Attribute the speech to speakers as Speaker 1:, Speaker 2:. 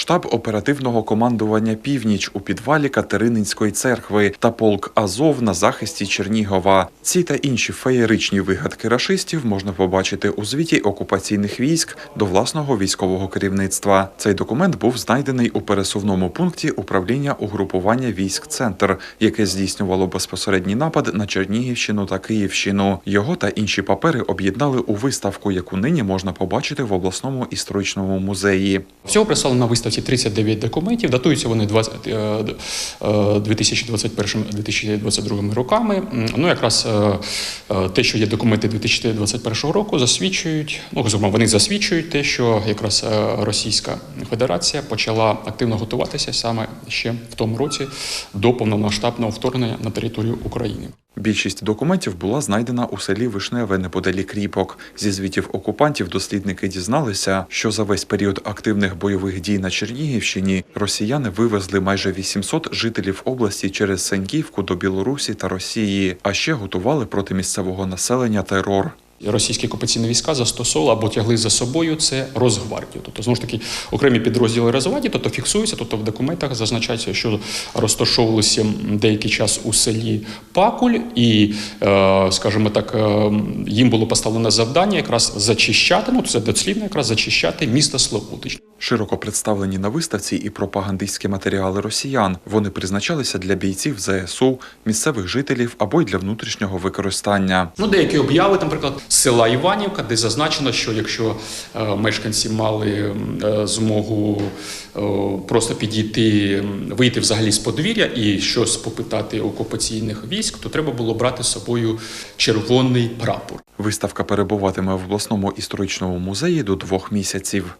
Speaker 1: штаб оперативного командування Північ у підвалі Катерининської церкви та полк Азов на захисті Чернігова. Ці та інші феєричні вигадки рашистів можна побачити у звіті окупаційних військ до власного військового керівництва. Цей документ був знайдений у пересувному пункті управління угрупування військ Центр, яке здійснювало безпосередній напад на Чернігівщину та Київщину. Його та інші папери об'єднали у виставку, яку нині можна побачити в обласному історичному музеї.
Speaker 2: Всього представлено на виставці 39 документів. Датуються вони 20, е, е, 2021-2022 роками. Ну, якраз е, те, що є документи 2021 року, засвідчують. Ну, зокрема, вони засвідчують те, що якраз Російська Федерація почала активно готуватися саме ще в тому році до повномасштабного вторгнення на територію України.
Speaker 1: Більшість документів була знайдена у селі Вишневе неподалік Ріпок. Зі звітів окупантів дослідники дізналися, що за весь період активних бойових дій на Чернігівщині росіяни вивезли майже 800 жителів області через Сеньківку до Білорусі та Росії, а ще готували проти місцевого населення терор.
Speaker 2: Російські окупаційні війська застосовували або тягли за собою це Росгвардію. Тобто, знову ж таки, окремі підрозділи Росгвардії, тобто фіксуються, тобто в документах зазначається, що розташовувалися деякий час у селі Пакуль, і, е, скажімо так, е, їм було поставлено завдання якраз зачищати, ну це дослівно якраз зачищати місто Славутич.
Speaker 1: Широко представлені на виставці і пропагандистські матеріали росіян. Вони призначалися для бійців ЗСУ, місцевих жителів або й для внутрішнього використання.
Speaker 2: Ну, деякі обяви, наприклад, села Іванівка, де зазначено, що якщо е, мешканці мали е, змогу е, просто підійти, вийти взагалі з подвір'я і щось попитати окупаційних військ, то треба було брати з собою червоний прапор.
Speaker 1: Виставка перебуватиме в обласному історичному музеї до двох місяців.